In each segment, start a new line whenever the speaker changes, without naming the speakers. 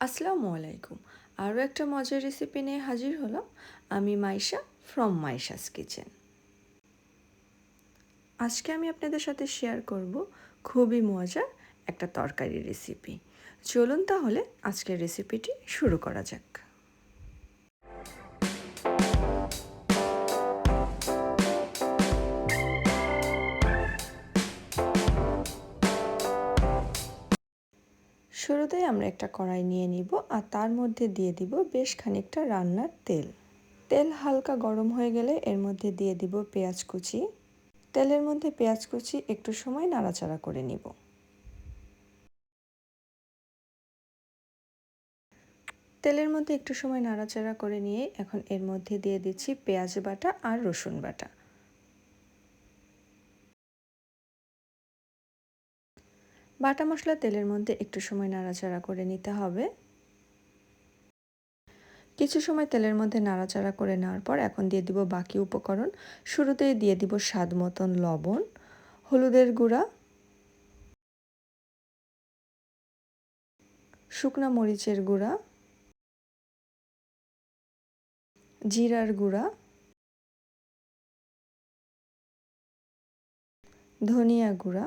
আসসালামু আলাইকুম। আরও একটা মজার রেসিপি নিয়ে হাজির হলাম। আমি মাইশা ফ্রম মাইশাস কিচেন আজকে আমি আপনাদের সাথে শেয়ার করব খুবই মজার একটা তরকারি রেসিপি চলুন তাহলে আজকের রেসিপিটি শুরু করা যাক। শুরুতেই আমরা একটা কড়াই নিয়ে নিব আর তার মধ্যে দিয়ে দিব বেশ খানিকটা রান্নার তেল। তেল হালকা গরম হয়ে গেলে এর মধ্যে দিয়ে দিব পেঁয়াজ কুচি। তেলের মধ্যে পেঁয়াজ কুচি একটু সময় নাড়াচাড়া করে নিব। তেলের মধ্যে একটু সময় নাড়াচাড়া করে নিয়ে এখন এর মধ্যে দিয়ে দিচ্ছি পেঁয়াজ বাটা আর রসুন বাটা। বাটা মশলা তেলের মধ্যে একটু সময় নাড়াচাড়া করে নিতে হবে। কিছু সময় তেলের মধ্যে নাড়াচাড়া করে নেওয়ার পর এখন দিয়ে দিব বাকি উপকরণ। শুরুতেই দিয়ে দিব স্বাদ মতন লবণ, হলুদের গুঁড়া, শুকনা মরিচের গুঁড়া, জিরার গুঁড়া, ধনিয়া গুঁড়া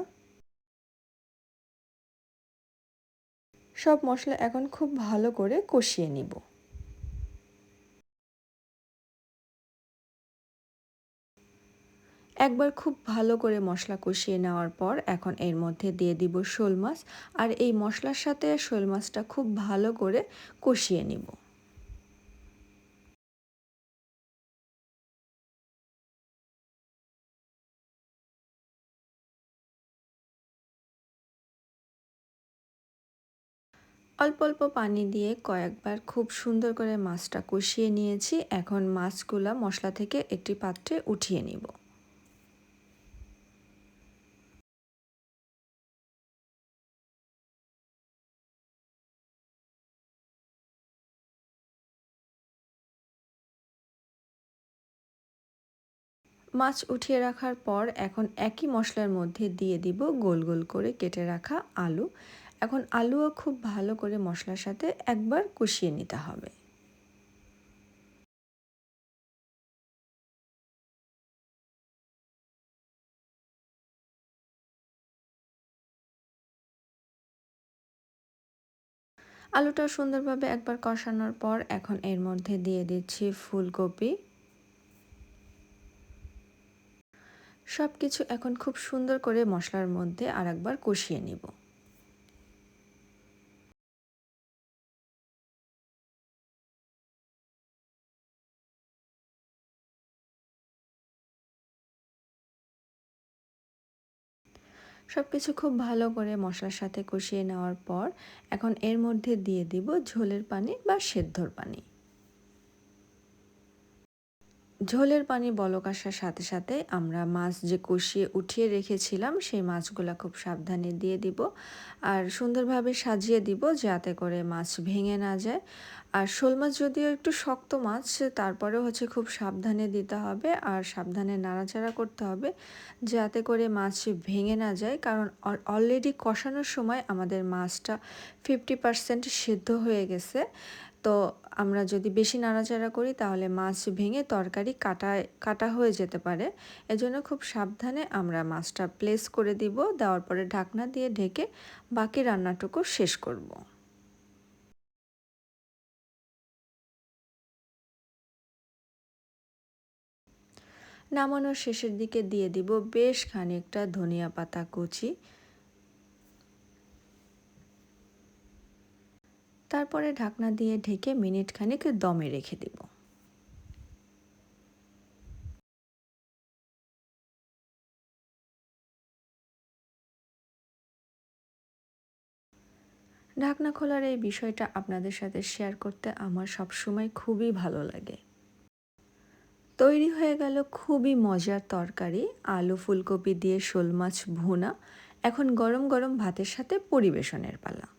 সব মশলা এখন খুব ভালো করে কষিয়ে নিব। একবার খুব ভালো করে মশলা কষিয়ে নেওয়ার পর এখন এর মধ্যে দিয়ে দিব শোল মাছ, আর এই মশলার সাথে শোল মাছটা খুব ভালো করে কষিয়ে নিব। অল্প অল্প পানি দিয়ে কয়েকবার খুব সুন্দর করে মাছটা কষিয়ে নিয়েছি। এখন মাছগুলা মশলা থেকে একটি পাত্রে উঠিয়ে নিব। মাছ উঠিয়ে রাখার পর এখন একই মশলার মধ্যে দিয়ে দিব গোল গোল করে কেটে রাখা আলু। এখন আলুও খুব ভালো করে মশলার সাথে একবার কষিয়ে নিতে হবে। আলুটা সুন্দরভাবে একবার কষানোর পর এখন এর মধ্যে দিয়ে দিচ্ছি ফুলকপি। সব কিছু এখন খুব সুন্দর করে মশলার মধ্যে আর একবার কষিয়ে নিব। সব কিছু খুব ভালো করে মশলার সাথে কষিয়ে নেওয়ার পর এখন এর মধ্যে দিয়ে দিব ঝোলের পানি বা সেদ্ধর পানি। ঝোলের পানি বলক আসার সাথে সাথে আমরা মাছ যে কষিয়ে উঠিয়ে রেখেছিলাম, সেই মাছগুলো খুব সাবধানে দিয়ে দিব আর সুন্দরভাবে সাজিয়ে দিব যাতে করে মাছ ভেঙে না যায়। আর শোল মাছ যদিও একটু শক্ত মাছ, তারপরেও হচ্ছে খুব সাবধানে দিতে হবে আর সাবধানে নাড়াচাড়া করতে হবে যাতে করে মাছ ভেঙে না যায়। কারণ অলরেডি কষানোর সময় আমাদের মাছটা ফিফটি পারসেন্ট সিদ্ধ হয়ে গেছে। তো আমরা যদি বেশি নাড়াচাড়া করি, তাহলে মাছ ভেঙে তরকারি কাটা কাটা হয়ে যেতে পারে। এজন্য খুব সাবধানে আমরা মাছটা প্লেস করে দিব। দেওয়ার পরে ঢাকনা দিয়ে ঢেকে বাকি রান্নাটুকু শেষ করব। নামানোর শেষের দিকে দিয়ে দিব বেশ খানিকটা ধনিয়া পাতা কুচি। তারপরে ঢাকনা দিয়ে ঢেকে মিনিট খানিক দমে রেখে দিব। ঢাকনা খোলার এই বিষয়টা আপনাদের সাথে শেয়ার করতে আমার সবসময় খুবই ভালো লাগে। তৈরি হয়ে গেল খুবই মজার তরকারি, আলু ফুলকপি দিয়ে শোল মাছ ভুনা, এখন গরম গরম ভাতের সাথে পরিবেশনের পালা।